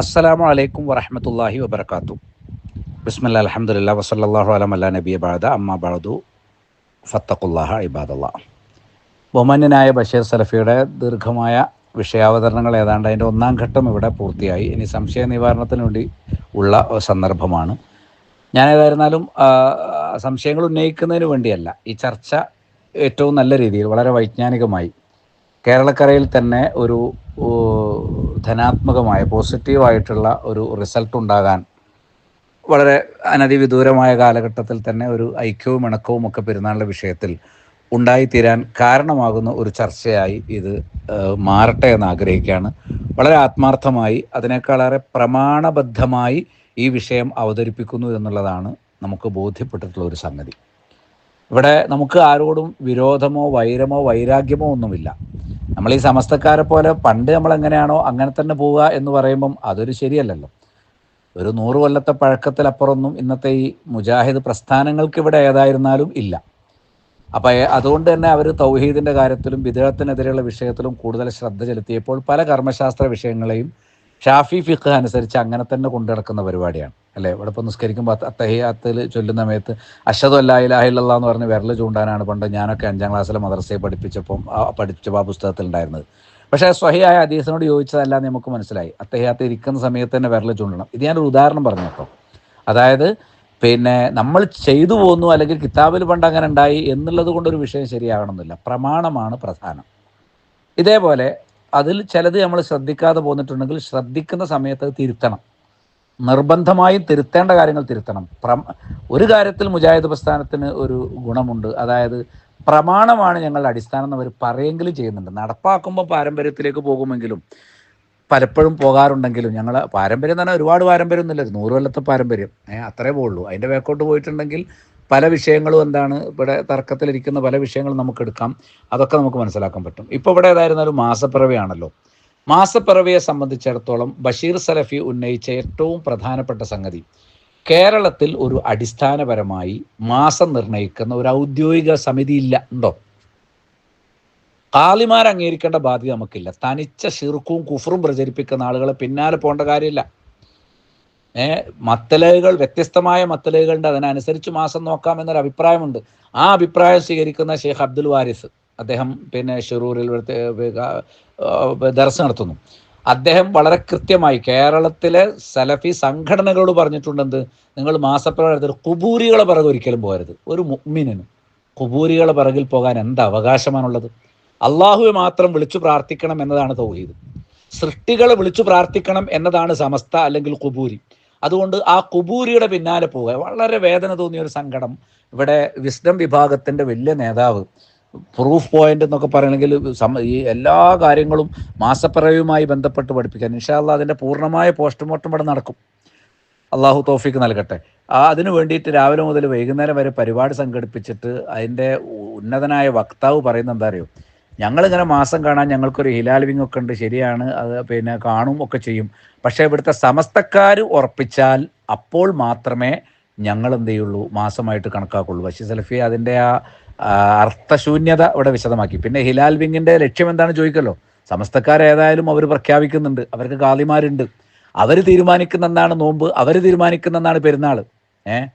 അസ്സലാമു അലൈക്കും വറഹമത്തല്ലാഹി വബർക്കാത്തു ബിസ്മല്ല അലഹമുല്ല വസല്ലാഹു അലം അല്ല ബാദ അമ്മ ബാദു ഫത്തഖുല്ലാഹ ഇബാദല്ലാ. ബഹുമാന്യനായ ബഷീർ സലഫിയുടെ ദീർഘമായ വിഷയാവതരണങ്ങൾ ഏതാണ്ട് അതിന്റെ ഒന്നാം ഘട്ടം ഇവിടെ പൂർത്തിയായി. ഇനി സംശയ നിവാരണത്തിന് വേണ്ടി ഉള്ള സന്ദർഭമാണ്. ഞാൻ ഏതായിരുന്നാലും സംശയങ്ങൾ ഉന്നയിക്കുന്നതിന് വേണ്ടിയല്ല ഈ ചർച്ച ഏറ്റവും നല്ല രീതിയിൽ വളരെ വൈജ്ഞാനികമായി കേരളക്കരയിൽ തന്നെ ഒരു ധനാത്മകമായ പോസിറ്റീവായിട്ടുള്ള ഒരു റിസൾട്ട് ഉണ്ടാകാൻ വളരെ അനധിവിദൂരമായ കാലഘട്ടത്തിൽ തന്നെ ഒരു ഐക്യവും ഇണക്കവും ഒക്കെ പെരുന്നാളിന്റെ വിഷയത്തിൽ ഉണ്ടായിത്തീരാൻ കാരണമാകുന്ന ഒരു ചർച്ചയായി ഇത് മാറട്ടെ എന്ന് ആഗ്രഹിക്കുകയാണ്. വളരെ ആത്മാർത്ഥമായി അതിനേക്കാളേറെ പ്രമാണബദ്ധമായി ഈ വിഷയം അവതരിപ്പിക്കുന്നു എന്നുള്ളതാണ് നമുക്ക് ബോധ്യപ്പെട്ടിട്ടുള്ള ഒരു സംഗതി. ഇവിടെ നമുക്ക് ആരോടും വിരോധമോ വൈരമോ വൈരാഗ്യമോ ഒന്നുമില്ല. നമ്മൾ ഈ സമസ്തക്കാരെ പോലെ പണ്ട് നമ്മൾ എങ്ങനെയാണോ അങ്ങനെ തന്നെ പോവുക എന്ന് പറയുമ്പം അതൊരു ശരിയല്ലല്ലോ. ഒരു നൂറ് കൊല്ലത്തെ പഴക്കത്തിലപ്പുറമൊന്നും ഇന്നത്തെ ഈ മുജാഹിദ് പ്രസ്ഥാനങ്ങൾക്ക് ഇവിടെ ഏതായിരുന്നാലും ഇല്ല. അപ്പം അതുകൊണ്ട് തന്നെ അവർ തൗഹീദിന്റെ കാര്യത്തിലും വിദേഹത്തിനെതിരെയുള്ള വിഷയത്തിലും കൂടുതൽ ശ്രദ്ധ ചെലുത്തിയപ്പോൾ പല കർമ്മശാസ്ത്ര വിഷയങ്ങളെയും ഷാഫി ഫിഖ് അനുസരിച്ച് അങ്ങനെ തന്നെ കൊണ്ടു നടക്കുന്ന പരിപാടിയാണ്. അല്ലേ? ഇവിടെ ഇപ്പോൾ നിസ്കരിക്കുമ്പോൾ അത്തഹിയാത്തിൽ ചൊല്ലുന്ന സമയത്ത് അഷദ് അല്ലാ ഇലാഹില്ല എന്ന് പറഞ്ഞ് വിരൽ ചൂണ്ടാനാണ് പണ്ട് ഞാനൊക്കെ അഞ്ചാം ക്ലാസ്സിലെ മദ്രസയെ പഠിപ്പിച്ചപ്പം ആ പഠിച്ചപ്പോൾ ആ പുസ്തകത്തിൽ ഉണ്ടായിരുന്നത്. പക്ഷേ സ്വഹിയായ അദീസിനോട് ചോദിച്ചതല്ല എന്ന് നമുക്ക് മനസ്സിലായി. അത്തഹിയാത്ത് ഇരിക്കുന്ന സമയത്ത് തന്നെ വിരൽ ചൂണ്ടണം. ഇത് ഞാനൊരു ഉദാഹരണം പറഞ്ഞു അതായത് പിന്നെ നമ്മൾ ചെയ്തു പോന്നു അല്ലെങ്കിൽ കിതാബിൽ പണ്ട് അങ്ങനെ ഉണ്ടായി എന്നുള്ളത് കൊണ്ടൊരു വിഷയം ശരിയാകണമെന്നില്ല പ്രമാണമാണ് പ്രധാനം. ഇതേപോലെ അതിൽ ചിലത് നമ്മൾ ശ്രദ്ധിക്കാതെ പോന്നിട്ടുണ്ടെങ്കിൽ ശ്രദ്ധിക്കുന്ന സമയത്ത് തിരുത്തണം. നിർബന്ധമായും തിരുത്തേണ്ട കാര്യങ്ങൾ തിരുത്തണം. ഒരു കാര്യത്തിൽ മുജാഹിദ് പ്രസ്ഥാനത്തിന് ഒരു ഗുണമുണ്ട്. അതായത് പ്രമാണമാണ് ഞങ്ങളുടെ അടിസ്ഥാനം എന്ന് അവർ പറയെങ്കിലും ചെയ്യുന്നുണ്ട്. നടപ്പാക്കുമ്പോൾ പാരമ്പര്യത്തിലേക്ക് പോകുമെങ്കിലും പലപ്പോഴും പോകാറുണ്ടെങ്കിലും ഞങ്ങൾ പാരമ്പര്യം തന്നെ ഒരുപാട് പാരമ്പര്യം ഒന്നുമില്ല നൂറ് കൊല്ലത്തെ പാരമ്പര്യം. ഏഹ് അത്രേ പോകുള്ളൂ അതിന്റെ വേക്കോട്ട് പോയിട്ടുണ്ടെങ്കിൽ പല വിഷയങ്ങളും എന്താണ് ഇവിടെ തർക്കത്തിലിരിക്കുന്ന പല വിഷയങ്ങളും നമുക്ക് എടുക്കാം അതൊക്കെ നമുക്ക് മനസ്സിലാക്കാൻ പറ്റും. ഇപ്പോൾ ഇവിടെ ഏതായിരുന്നാലും മാസപ്പിറവിയാണല്ലോ. മാസപ്പിറവിയെ സംബന്ധിച്ചിടത്തോളം ബഷീർ സലഫി ഉന്നയിച്ച ഏറ്റവും പ്രധാനപ്പെട്ട സംഗതി കേരളത്തിൽ ഒരു അടിസ്ഥാനപരമായി മാസം നിർണയിക്കുന്ന ഒരു ഔദ്യോഗിക സമിതി ഇല്ല ഉണ്ടോ? കാലിമാർ അംഗീകരിക്കേണ്ട ബാധ്യത നമുക്കില്ല. തനിച്ച ഷിർക്കും കുഫറും പ്രചരിപ്പിക്കുന്ന ആളുകളെ പിന്നാലെ പോകേണ്ട കാര്യമില്ല. മത്തലകൾ വ്യത്യസ്തമായ മത്തലകളുണ്ട്. അതിനനുസരിച്ച് മാസം നോക്കാം എന്നൊരു അഭിപ്രായമുണ്ട്. ആ അഭിപ്രായം സ്വീകരിക്കുന്ന ഷെയ്ഖ് അബ്ദുൽ വാരിസ് അദ്ദേഹം പിന്നെ ഷെറൂറിൽ ദർശനം നടത്തുന്നു. അദ്ദേഹം വളരെ കൃത്യമായി കേരളത്തിലെ സലഫി സംഘടനകളോട് പറഞ്ഞിട്ടുണ്ടെന്ത്? നിങ്ങൾ മാസപ്രകാരത്തിൽ കുബൂരികളെ പിറകെ ഒരിക്കലും പോകരുത്. ഒരു മുഗ്മിനു കുബൂരികളെ പിറകിൽ പോകാൻ എന്ത് അവകാശമാണുള്ളത്? അള്ളാഹുവെ മാത്രം വിളിച്ചു പ്രാർത്ഥിക്കണം എന്നതാണ് തൗഹീദ്. സൃഷ്ടികളെ വിളിച്ചു പ്രാർത്ഥിക്കണം എന്നതാണ് സമസ്ത അല്ലെങ്കിൽ കുബൂരി. അതുകൊണ്ട് ആ കുബൂരിയുടെ പിന്നാലെ പോവുക. വളരെ വേദന തോന്നിയ ഒരു സങ്കടം. ഇവിടെ വിസ്ഡം വിഭാഗത്തിന്റെ വലിയ നേതാവ് പ്രൂഫ് പോയിന്റ് എന്നൊക്കെ പറയണമെങ്കിൽ ഈ എല്ലാ കാര്യങ്ങളും മാസപ്പിറവിയുമായി ബന്ധപ്പെട്ട് പഠിപ്പിക്കാൻ. ഇൻഷാല്ല അതിന്റെ പൂർണമായ പോസ്റ്റ്മോർട്ടം ഇവിടെ നടക്കും. അള്ളാഹു തോഫിക്ക് നൽകട്ടെ. ആ അതിനു വേണ്ടിയിട്ട് രാവിലെ മുതൽ വൈകുന്നേരം വരെ പരിപാടി സംഘടിപ്പിച്ചിട്ട് അതിന്റെ ഉന്നതനായ വക്താവ് പറയുന്നത് എന്താ അറിയോ? ഞങ്ങളിങ്ങനെ മാസം കാണാൻ ഞങ്ങൾക്കൊരു ഹിലാൽ വിങ് ഒക്കെ ഉണ്ട് ശരിയാണ്. അത് പിന്നെ കാണും ഒക്കെ ചെയ്യും. പക്ഷേ ഇവിടുത്തെ സമസ്തക്കാർ ഉറപ്പിച്ചാൽ അപ്പോൾ മാത്രമേ ഞങ്ങൾ എന്ത് ചെയ്യുള്ളൂ മാസമായിട്ട് കണക്കാക്കുള്ളൂ. ബഷീർ സലഫി അതിന്റെ ആ അർത്ഥശൂന്യത ഇവിടെ വിശദമാക്കി. പിന്നെ ഹിലാൽ വിങ്ങിന്റെ ലക്ഷ്യം എന്താണ് ചോദിക്കല്ലോ? സമസ്തക്കാർ ഏതായാലും അവർ പ്രഖ്യാപിക്കുന്നുണ്ട്. അവർക്ക് കാളിമാരുണ്ട് അവർ തീരുമാനിക്കുന്ന എന്നാണ് നോമ്പ്. അവർ തീരുമാനിക്കുന്ന എന്നാണ് പെരുന്നാൾ ഏഹ്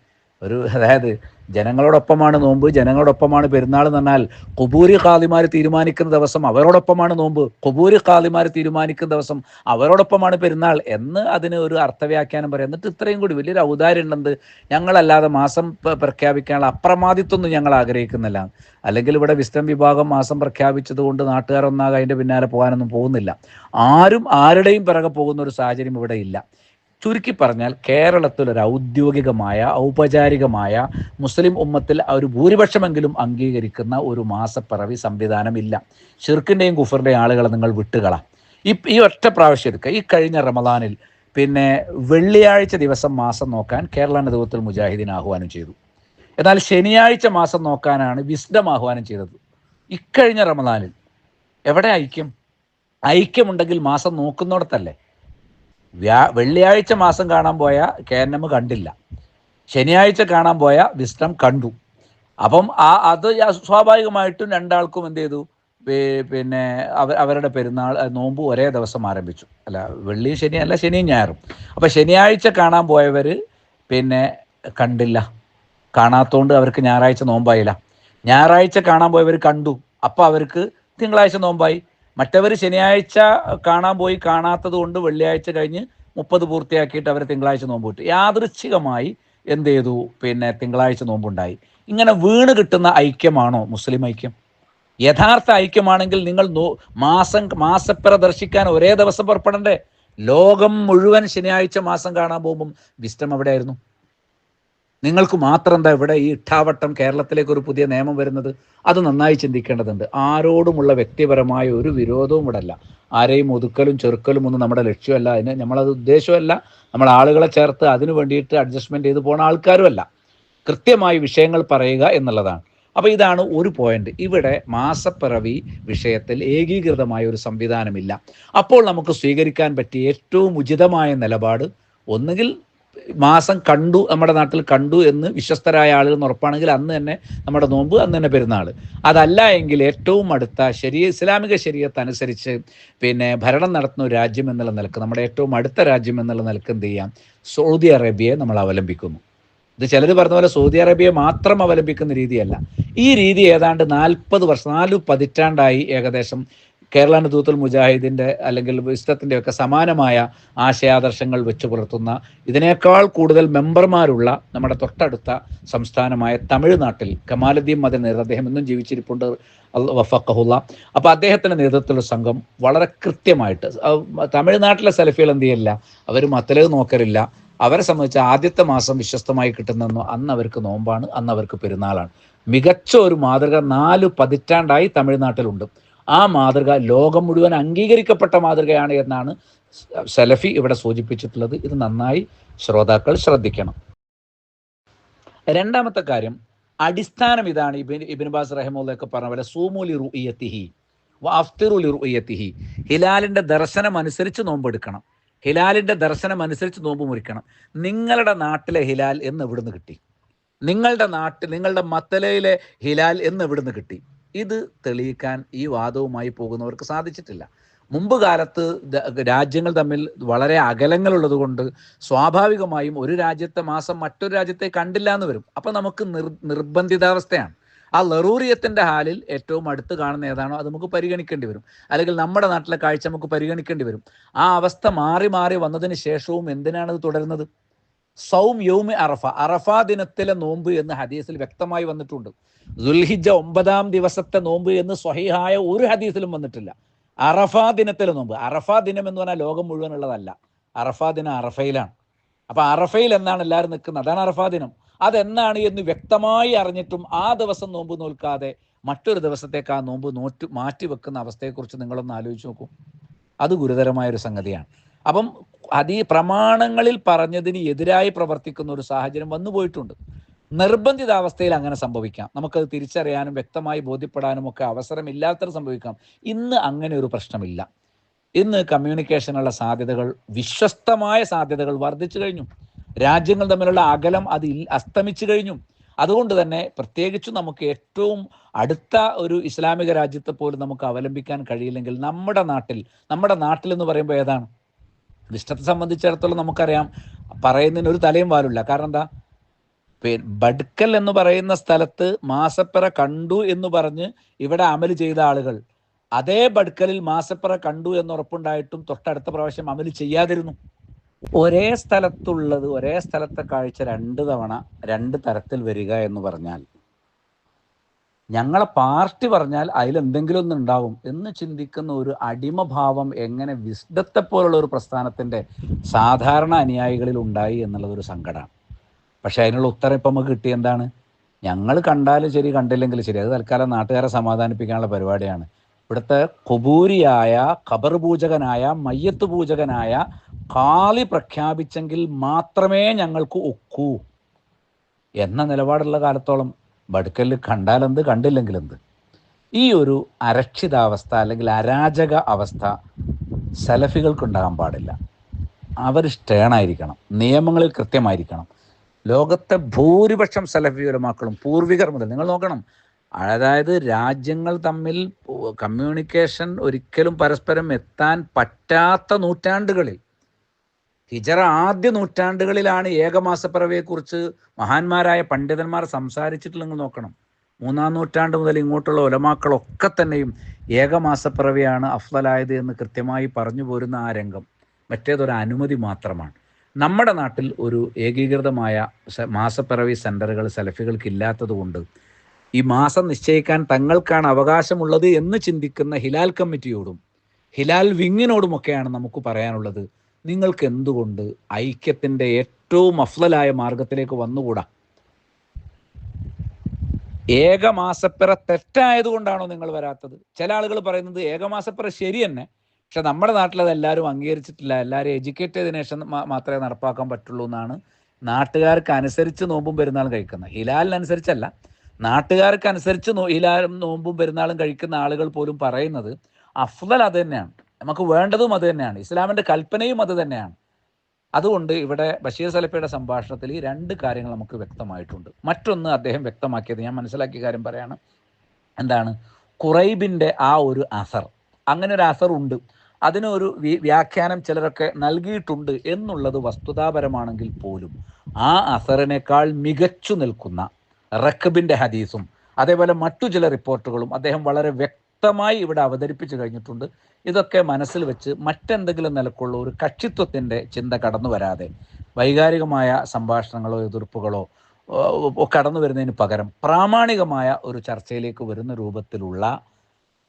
ഒരു അതായത് ജനങ്ങളോടൊപ്പമാണ് നോമ്പ് ജനങ്ങളോടൊപ്പമാണ് പെരുന്നാൾ എന്ന് പറഞ്ഞാൽ കുബൂരി ഖാദിമാർ തീരുമാനിക്കുന്ന ദിവസം അവരോടൊപ്പമാണ് നോമ്പ് കുബൂരി ഖാദിമാർ തീരുമാനിക്കുന്ന ദിവസം അവരോടൊപ്പമാണ് പെരുന്നാൾ എന്ന് അതിന് ഒരു അർത്ഥവ്യാഖ്യാനം പറയാം. എന്നിട്ട് ഇത്രയും കൂടി വലിയൊരു ഔദാര്യം ഉണ്ടെന്ന് ഞങ്ങളല്ലാതെ മാസം പ്രഖ്യാപിക്കാനുള്ള അപ്രമാദിത്വമൊന്നും ഞങ്ങൾ ആഗ്രഹിക്കുന്നില്ല. അല്ലെങ്കിൽ ഇവിടെ വിസ്തം വിഭാഗം മാസം പ്രഖ്യാപിച്ചതുകൊണ്ട് നാട്ടുകാരൊന്നാകെ അതിന്റെ പിന്നാലെ പോകാനൊന്നും പോകുന്നില്ല. ആരും ആരുടെയും പിറകെ പോകുന്ന ഒരു സാഹചര്യം ഇവിടെ ഇല്ല. ചുരുക്കി പറഞ്ഞാൽ കേരളത്തിൽ ഒരു ഔദ്യോഗികമായ ഔപചാരികമായ മുസ്ലിം ഉമ്മത്തിൽ ഒരു ഭൂരിപക്ഷമെങ്കിലും അംഗീകരിക്കുന്ന ഒരു മാസപ്പിറവി സംവിധാനമില്ല. ഷിർക്കിന്റെയും കുഫറിന്റെയും ആളുകളെ നിങ്ങൾ വിട്ടുകളാം. ഈ ഈ ഒറ്റ പ്രാവശ്യം എടുക്കുക ഈ കഴിഞ്ഞ റമദാനിൽ പിന്നെ വെള്ളിയാഴ്ച ദിവസം മാസം നോക്കാൻ കേരള നേതൃത്വത്തിൽ മുജാഹിദീൻ ആഹ്വാനം ചെയ്തു. എന്നാൽ ശനിയാഴ്ച മാസം നോക്കാനാണ് വിസ്ഡം ആഹ്വാനം ചെയ്തത്. ഇക്കഴിഞ്ഞ റമദാനിൽ എവിടെ ഐക്യം? ഐക്യമുണ്ടെങ്കിൽ മാസം നോക്കുന്നിടത്തല്ലേ? വ്യാ വെള്ളിയാഴ്ച മാസം കാണാൻ പോയ കെ എൻ എം കണ്ടില്ല. ശനിയാഴ്ച കാണാൻ പോയ വിസ്ഡം കണ്ടു. അപ്പം ആ അത് സ്വാഭാവികമായിട്ടും രണ്ടാൾക്കും എന്ത് ചെയ്തു? പിന്നെ അവ അവരുടെ പെരുന്നാൾ നോമ്പ് ഒരേ ദിവസം ആരംഭിച്ചു. അല്ല വെള്ളിയും ശനിയും അല്ല ശനിയും ഞായറും. അപ്പം ശനിയാഴ്ച കാണാൻ പോയവർ പിന്നെ കണ്ടില്ല. കാണാത്തോണ്ട് അവർക്ക് ഞായറാഴ്ച നോമ്പായില്ല. ഞായറാഴ്ച കാണാൻ പോയവർ കണ്ടു. അപ്പോൾ അവർക്ക് തിങ്കളാഴ്ച നോമ്പായി. മറ്റവർ ശനിയാഴ്ച കാണാൻ പോയി കാണാത്തത് കൊണ്ട് വെള്ളിയാഴ്ച കഴിഞ്ഞ് മുപ്പത് പൂർത്തിയാക്കിയിട്ട് അവർ തിങ്കളാഴ്ച നോമ്പ് കിട്ടും യാദൃച്ഛികമായി എന്ത് ചെയ്തു? പിന്നെ തിങ്കളാഴ്ച നോമ്പുണ്ടായി. ഇങ്ങനെ വീണ് കിട്ടുന്ന ഐക്യമാണോ മുസ്ലിം ഐക്യം? യഥാർത്ഥ ഐക്യമാണെങ്കിൽ നിങ്ങൾ മാസം മാസപ്പിറ ദർശിക്കാൻ ഒരേ ദിവസം പുറപ്പെടണ്ടേ? ലോകം മുഴുവൻ ശനിയാഴ്ച മാസം കാണാൻ പോകുമ്പം വിസ്റ്റം എവിടെയായിരുന്നു? നിങ്ങൾക്ക് മാത്രം എന്താ ഇവിടെ ഈ ഇട്ടാവട്ടം കേരളത്തിലേക്ക് ഒരു പുതിയ നിയമം വരുന്നത്? അത് നന്നായി ചിന്തിക്കേണ്ടതുണ്ട്. ആരോടുമുള്ള വ്യക്തിപരമായ ഒരു വിരോധവും ഇവിടെ അല്ല. ആരെയും ഒതുക്കലും ചെറുക്കലും ഒന്നും നമ്മുടെ ലക്ഷ്യമല്ല. അതിന് നമ്മളത് ഉദ്ദേശമല്ല നമ്മൾ ആളുകളെ ചേർത്ത് അതിന് വേണ്ടിയിട്ട് അഡ്ജസ്റ്റ്മെന്റ് ചെയ്ത് പോണ ആൾക്കാരുമല്ല. കൃത്യമായി വിഷയങ്ങൾ പറയുക എന്നുള്ളതാണ്. അപ്പോൾ ഇതാണ് ഒരു പോയിന്റ് ഇവിടെ മാസപ്പിറവി വിഷയത്തിൽ ഏകീകൃതമായ ഒരു സംവിധാനമില്ല. അപ്പോൾ നമുക്ക് സ്വീകരിക്കാൻ പറ്റിയ ഏറ്റവും ഉചിതമായ നിലപാട് ഒന്നുകിൽ മാസം കണ്ടു നമ്മുടെ നാട്ടിൽ കണ്ടു എന്ന് വിശ്വസ്തരായ ആളുകൾ ഉറപ്പാണെങ്കിൽ അന്ന് തന്നെ നമ്മുടെ നോമ്പ് അന്ന് തന്നെ പെരുന്നാൾ അതല്ല എങ്കിൽ ഏറ്റവും അടുത്ത ശരീര ഇസ്ലാമിക ശരീരത്ത് അനുസരിച്ച് പിന്നെ ഭരണം നടത്തുന്ന ഒരു രാജ്യം എന്നുള്ള നിലയ്ക്ക് നമ്മുടെ ഏറ്റവും അടുത്ത രാജ്യം എന്നുള്ള നിലയ്ക്ക് എന്ത് ചെയ്യാം? സൗദി അറേബ്യയെ നമ്മൾ അവലംബിക്കുന്നു. ഇത് ചിലർ പറഞ്ഞ പോലെ സൗദി അറേബ്യയെ മാത്രം അവലംബിക്കുന്ന രീതിയല്ല. ഈ രീതി ഏതാണ്ട് നാൽപ്പത് വർഷം നാലു പതിറ്റാണ്ടായി ഏകദേശം കേരള നദൂത്തുൽ മുജാഹിദിന്റെ അല്ലെങ്കിൽ ഇഷ്ടത്തിന്റെ ഒക്കെ സമാനമായ ആശയാദർശങ്ങൾ വെച്ച് പുലർത്തുന്ന ഇതിനേക്കാൾ കൂടുതൽ മെമ്പർമാരുള്ള നമ്മുടെ തൊട്ടടുത്ത സംസ്ഥാനമായ തമിഴ്നാട്ടിൽ കമാലുദ്ദീൻ മദൻ അദ്ദേഹം ഇന്നും ജീവിച്ചിരിപ്പുണ്ട്. വഫക്കഹുല്ല അപ്പോൾ അദ്ദേഹത്തിന്റെ നേതൃത്വത്തിലുള്ള സംഘം വളരെ കൃത്യമായിട്ട് തമിഴ്നാട്ടിലെ സെൽഫികൾ എന്ത് ചെയ്യില്ല അവർ മത്തലത് നോക്കരില്ല അവരെ സംബന്ധിച്ച് ആദ്യത്തെ മാസം വിശ്വസ്തമായി കിട്ടുന്ന അന്ന് അവർക്ക് നോമ്പാണ് അന്ന് അവർക്ക് പെരുന്നാളാണ്. മികച്ച ഒരു മാതൃക നാല് പതിറ്റാണ്ടായി തമിഴ്നാട്ടിലുണ്ട്. ആ മാതൃക ലോകം മുഴുവൻ അംഗീകരിക്കപ്പെട്ട മാതൃകയാണ് എന്നാണ് സെലഫി ഇവിടെ സൂചിപ്പിച്ചിട്ടുള്ളത്. ഇത് നന്നായി ശ്രോതാക്കൾ ശ്രദ്ധിക്കണം. രണ്ടാമത്തെ കാര്യം അടിസ്ഥാനം ഇതാണ് ഇബിൻ ഇബിൻ ബാസ് റഹിമുള്ളൊക്കെ പറഞ്ഞ പോലെ സൂമുലി റുഇയത്തിഹി അഫ്തിറുലി റുഇയത്തിഹി. ഹിലാലിന്റെ ദർശനം അനുസരിച്ച് നോമ്പെടുക്കണം ഹിലാലിന്റെ ദർശനം അനുസരിച്ച് നോമ്പ് മുറിക്കണം. നിങ്ങളുടെ നാട്ടിലെ ഹിലാൽ എന്ന് എവിടുന്ന് കിട്ടി? നിങ്ങളുടെ നാട്ടിൽ നിങ്ങളുടെ മത്തലയിലെ ഹിലാൽ എന്ന് എവിടുന്ന് കിട്ടി? ഇത് തെളിയിക്കാൻ ഈ വാദവുമായി പോകുന്നവർക്ക് സാധിച്ചിട്ടില്ല. മുമ്പ് കാലത്ത് രാജ്യങ്ങൾ തമ്മിൽ വളരെ അകലങ്ങളുള്ളത് കൊണ്ട് സ്വാഭാവികമായും ഒരു രാജ്യത്തെ മാസം മറ്റൊരു രാജ്യത്തെ കണ്ടില്ല എന്ന് വരും. അപ്പൊ നമുക്ക് നിർ നിർബന്ധിതാവസ്ഥയാണ്. ആ ലറൂറിയത്തിന്റെ ഹാലിൽ ഏറ്റവും അടുത്ത് കാണുന്ന ഏതാണോ അത് നമുക്ക് പരിഗണിക്കേണ്ടി വരും. അല്ലെങ്കിൽ നമ്മുടെ നാട്ടിലെ കാഴ്ച നമുക്ക് പരിഗണിക്കേണ്ടി വരും. ആ അവസ്ഥ മാറി മാറി വന്നതിന് ശേഷവും എന്തിനാണ് ഇത് തുടരുന്നത്? സൗം യൗമി അറഫ അറഫ ദിനത്തിലെ നോമ്പ് എന്ന് ഹദീസിൽ വ്യക്തമായി വന്നിട്ടുണ്ട്. ദുൽഹിജ ഒമ്പതാം ദിവസത്തെ നോമ്പ് എന്ന് സ്വഹിഹായ ഒരു ഹദീസിലും വന്നിട്ടില്ല. അറഫ ദിനത്തിലെ നോമ്പ്. അറഫ ദിനം എന്ന് പറഞ്ഞാൽ ലോകം മുഴുവനുള്ളതല്ല. അറഫ ദിനം അറഫയിലാണ്. അപ്പൊ അറഫയിൽ എന്നാണ് എല്ലാവരും നിൽക്കുന്നത്? അതാണ് അറഫ ദിനം. അതെന്നാണ് എന്ന് വ്യക്തമായി അറിഞ്ഞിട്ടും ആ ദിവസം നോമ്പ് നോൽക്കാതെ മറ്റൊരു ദിവസത്തേക്ക് ആ നോമ്പ് നോറ്റ് മാറ്റി വെക്കുന്ന അവസ്ഥയെക്കുറിച്ച് നിങ്ങളൊന്ന് ആലോചിച്ച് നോക്കൂ. അത് ഗുരുതരമായ ഒരു സംഗതിയാണ്. അപ്പം അതീ പ്രമാണങ്ങളിൽ പറഞ്ഞതിന് എതിരായി പ്രവർത്തിക്കുന്ന ഒരു സാഹചര്യം വന്നു പോയിട്ടുണ്ട്. നിർബന്ധിതാവസ്ഥയിൽ അങ്ങനെ സംഭവിക്കാം. നമുക്കത് തിരിച്ചറിയാനും വ്യക്തമായി ബോധ്യപ്പെടാനും ഒക്കെ അവസരമില്ലാത്തത് സംഭവിക്കാം. ഇന്ന് അങ്ങനെ ഒരു പ്രശ്നമില്ല. ഇന്ന് കമ്മ്യൂണിക്കേഷനുള്ള സാധ്യതകൾ വിശ്വസ്തമായ സാധ്യതകൾ വർദ്ധിച്ചു കഴിഞ്ഞു. രാജ്യങ്ങൾ തമ്മിലുള്ള അകലം അത് അസ്തമിച്ചു കഴിഞ്ഞു. അതുകൊണ്ട് തന്നെ പ്രത്യേകിച്ച് നമുക്ക് ഏറ്റവും അടുത്ത ഒരു ഇസ്ലാമിക രാജ്യത്തെ പോലും നമുക്ക് അവലംബിക്കാൻ കഴിയില്ലെങ്കിൽ നമ്മുടെ നാട്ടിൽ നമ്മുടെ നാട്ടിൽ എന്ന് പറയുമ്പോൾ ഏതാണ്? വിഷ്ടത്തെ സംബന്ധിച്ചിടത്തോളം നമുക്കറിയാം. പറയുന്നതിന് ഒരു തലയും വാലില്ല കാരണം എന്താ? ബഡ്ക്കൽ എന്ന് പറയുന്ന സ്ഥലത്ത് മാസപ്പിറ കണ്ടു എന്ന് പറഞ്ഞ് ഇവിടെ അമൽ ചെയ്ത ആളുകൾ. അതേ ബഡ്ക്കലിൽ മാസപ്പിറ കണ്ടു എന്ന് ഉറപ്പുണ്ടായിട്ടും തൊട്ടടുത്ത പ്രാവശ്യം അമൽ ചെയ്യാതിരുന്നു. ഒരേ സ്ഥലത്തുള്ളത് ഒരേ സ്ഥലത്തെ കാഴ്ച രണ്ട് തവണ രണ്ട് തരത്തിൽ വരിക എന്ന് പറഞ്ഞാൽ ഞങ്ങളെ പാർട്ടി പറഞ്ഞാൽ അതിലെന്തെങ്കിലും ഒന്ന് ഉണ്ടാവും എന്ന് ചിന്തിക്കുന്ന ഒരു അടിമഭാവം എങ്ങനെ വിസ്ഡത്തെ പോലുള്ള ഒരു പ്രസ്ഥാനത്തിന്റെ സാധാരണ അനുയായികളിൽ ഉണ്ടായി എന്നുള്ളതൊരു സങ്കടമാണ് പക്ഷെ അതിനുള്ള ഉത്തരം ഇപ്പം നമുക്ക് കിട്ടിയ എന്താണ്? ഞങ്ങൾ കണ്ടാലും ശരി കണ്ടില്ലെങ്കിൽ ശരി. അത് തൽക്കാലം നാട്ടുകാരെ സമാധാനിപ്പിക്കാനുള്ള പരിപാടിയാണ്. ഇവിടുത്തെ കുബൂരിയായ ഖബർ പൂജകനായ മയ്യത്ത് പൂജകനായ കാളി പ്രഖ്യാപിച്ചെങ്കിൽ മാത്രമേ ഞങ്ങൾക്ക് ഒക്കൂ എന്ന നിലപാടുള്ള കാലത്തോളം ബടുക്കലിൽ കണ്ടാലെന്ത് കണ്ടില്ലെങ്കിലെന്ത്? ഈ ഒരു അരക്ഷിതാവസ്ഥ അല്ലെങ്കിൽ അരാജക അവസ്ഥ സലഫികൾക്കുണ്ടാകാൻ പാടില്ല. അവർ സ്റ്റേണായിരിക്കണം. നിയമങ്ങളിൽ കൃത്യമായിരിക്കണം. ലോകത്തെ ഭൂരിപക്ഷം സലഫി പൂർവികർ മുതൽ നിങ്ങൾ നോക്കണം. അതായത് രാജ്യങ്ങൾ തമ്മിൽ കമ്മ്യൂണിക്കേഷൻ ഒരിക്കലും പരസ്പരം എത്താൻ പറ്റാത്ത നൂറ്റാണ്ടുകളിൽ ഹിജറ ആദ്യ നൂറ്റാണ്ടുകളിലാണ് ഏകമാസപ്പിറവിയെക്കുറിച്ച് മഹാന്മാരായ പണ്ഡിതന്മാർ സംസാരിച്ചിട്ടില്ലെങ്കിൽ നോക്കണം. മൂന്നാം നൂറ്റാണ്ട് മുതൽ ഇങ്ങോട്ടുള്ള ഒലമാക്കളൊക്കെ തന്നെയും ഏകമാസപ്പിറവിയാണ് അഫ്ലലായത് എന്ന് കൃത്യമായി പറഞ്ഞു പോരുന്ന ആ രംഗം. മറ്റേതൊരു അനുമതി മാത്രമാണ്. നമ്മുടെ നാട്ടിൽ ഒരു ഏകീകൃതമായ മാസപ്പിറവി സെന്ററുകൾ സെലഫികൾക്ക് ഇല്ലാത്തതുകൊണ്ട് ഈ മാസം നിശ്ചയിക്കാൻ തങ്ങൾക്കാണ് അവകാശമുള്ളത് എന്ന് ചിന്തിക്കുന്ന ഹിലാൽ കമ്മിറ്റിയോടും ഹിലാൽ വിങ്ങിനോടുമൊക്കെയാണ് നമുക്ക് പറയാനുള്ളത്. നിങ്ങൾക്ക് എന്തുകൊണ്ട് ഐക്യത്തിന്റെ ഏറ്റവും അഫ്ലലായ മാർഗത്തിലേക്ക് വന്നുകൂടാ? ഏകമാസപ്പിറ തെറ്റായതുകൊണ്ടാണോ നിങ്ങൾ വരാത്തത്? ചില ആളുകൾ പറയുന്നത് ഏകമാസപ്പിറ ശരി തന്നെ പക്ഷെ നമ്മുടെ നാട്ടിൽ അത് എല്ലാവരും അംഗീകരിച്ചിട്ടില്ല. എല്ലാവരും എഡ്യൂക്കേറ്റ് ചെയ്തതിനു ശേഷം മാത്രമേ നടപ്പാക്കാൻ പറ്റുള്ളൂ എന്നാണ് നാട്ടുകാർക്ക് അനുസരിച്ച് നോമ്പും പെരുന്നാളും കഴിക്കുന്നത്. ഹിലാലിനനുസരിച്ചല്ല നാട്ടുകാർക്ക് അനുസരിച്ച് നോ- ഹിലാലും നോമ്പും പെരുന്നാളും കഴിക്കുന്ന ആളുകൾ പോലും പറയുന്നത് അഫ്ദൽ അത് തന്നെയാണ്. നമുക്ക് വേണ്ടതും അത് തന്നെയാണ്. ഇസ്ലാമിന്റെ കൽപ്പനയും അത് തന്നെയാണ്. അതുകൊണ്ട് ഇവിടെ ബഷീർ സലഫയുടെ സംഭാഷണത്തിൽ ഈ രണ്ട് കാര്യങ്ങൾ നമുക്ക് വ്യക്തമായിട്ടുണ്ട്. മറ്റൊന്ന് അദ്ദേഹം വ്യക്തമാക്കിയത് ഞാൻ മനസ്സിലാക്കിയ കാര്യം പറയാണ്. എന്താണ്? കുറൈബിന്റെ ആ ഒരു അസർ. അങ്ങനെ ഒരു അസർ ഉണ്ട്. അതിനൊരു വ്യാഖ്യാനം ചിലരൊക്കെ നൽകിയിട്ടുണ്ട് എന്നുള്ളത് വസ്തുതാപരമാണെങ്കിൽ പോലും ആ അസറിനേക്കാൾ മികച്ചു നിൽക്കുന്ന റക്കബിന്റെ ഹദീസും അതേപോലെ മറ്റു ചില റിപ്പോർട്ടുകളും അദ്ദേഹം വളരെ വ്യക്തമായി ഇവിടെ അവതരിപ്പിച്ചു കഴിഞ്ഞിട്ടുണ്ട്. ഇതൊക്കെ മനസ്സിൽ വെച്ച് മറ്റെന്തെങ്കിലും നിലക്കുള്ള ഒരു കക്ഷിത്വത്തിന്റെ ചിന്ത കടന്നു വരാതെ വൈകാരികമായ സംഭാഷണങ്ങളോ എതിർപ്പുകളോ കടന്നു വരുന്നതിന് പകരം പ്രാമാണികമായ ഒരു ചർച്ചയിലേക്ക് വരുന്ന രൂപത്തിലുള്ള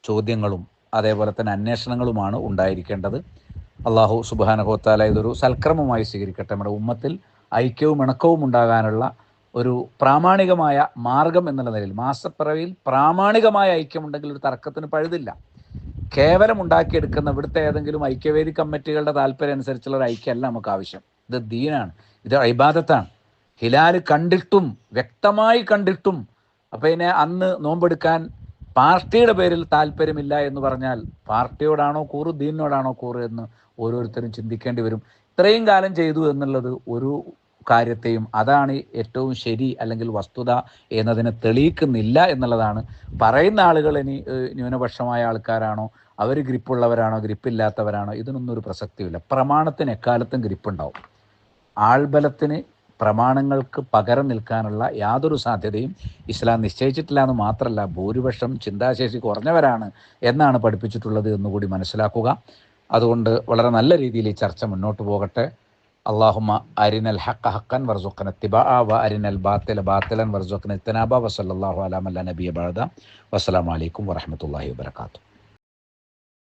ചോദ്യങ്ങളും അതേപോലെ തന്നെ അന്വേഷണങ്ങളുമാണ് ഉണ്ടായിരിക്കേണ്ടത്. അള്ളാഹു സുബാനഹോത്താല ഇതൊരു സൽക്രമമായി സ്വീകരിക്കട്ടെ. നമ്മുടെ ഉമ്മത്തിൽ ഐക്യവും ഇണക്കവും ഉണ്ടാകാനുള്ള ഒരു പ്രാമാണികമായ മാർഗം എന്നുള്ള നിലയിൽ മാസപ്പിറവിയിൽ പ്രാമാണികമായ ഐക്യമുണ്ടെങ്കിൽ ഒരു തർക്കത്തിന് പഴുതില്ല. കേവലം ഉണ്ടാക്കിയെടുക്കുന്ന ഇവിടുത്തെ ഏതെങ്കിലും ഐക്യവേദി കമ്മിറ്റികളുടെ താല്പര്യം അനുസരിച്ചുള്ള ഒരു ഐക്യമല്ല നമുക്ക് ആവശ്യം. ഇത് ദീനാണ്. ഇത് ഇബാദത്താണ്. ഹിലാൽ കണ്ടിട്ടും വ്യക്തമായി കണ്ടിട്ടും അപ്പം ഇതിനെ അന്ന് നോമ്പെടുക്കാൻ പാർട്ടിയുടെ പേരിൽ താല്പര്യമില്ല എന്ന് പറഞ്ഞാൽ പാർട്ടിയോടാണോ കൂറ് ദീനിനോടാണോ കൂറ് എന്ന് ഓരോരുത്തരും ചിന്തിക്കേണ്ടി വരും. ഇത്രയും കാലം ചെയ്തു എന്നുള്ളത് ഒരു കാര്യത്തെയും അതാണ് ഏറ്റവും ശരി അല്ലെങ്കിൽ വസ്തുത എന്നതിനെ തെളിയിക്കുന്നില്ല എന്നുള്ളതാണ്. പറയുന്ന ആളുകൾ ഇനി ന്യൂനപക്ഷമായ ആൾക്കാരാണോ? അവർ ഗ്രിപ്പുള്ളവരാണോ? ഗ്രിപ്പില്ലാത്തവരാണോ? ഇതിനൊന്നും ഒരു പ്രസക്തിയില്ല പ്രമാണത്തിന് എക്കാലത്തും ഗ്രിപ്പുണ്ടാവും. ആൾബലത്തിന് പ്രമാണങ്ങൾക്ക് പകരം നിൽക്കാനുള്ള യാതൊരു സാധ്യതയും ഇസ്ലാം നിശ്ചയിച്ചിട്ടില്ല എന്ന് മാത്രമല്ല ഭൂരിപക്ഷം ചിന്താശേഷി കുറഞ്ഞവരാണ് എന്നാണ് പഠിപ്പിച്ചിട്ടുള്ളത് എന്നുകൂടി മനസ്സിലാക്കുക. അതുകൊണ്ട് വളരെ നല്ല രീതിയിൽ ഈ ചർച്ച മുന്നോട്ട് പോകട്ടെ. اللهم أرنا الحق حقا وارزقنا اتباعه وأرنا الباطل باطلا وارزقنا اجتنابه وصلى الله على من لا نبي بعده. والسلام عليكم ورحمة الله وبركاته.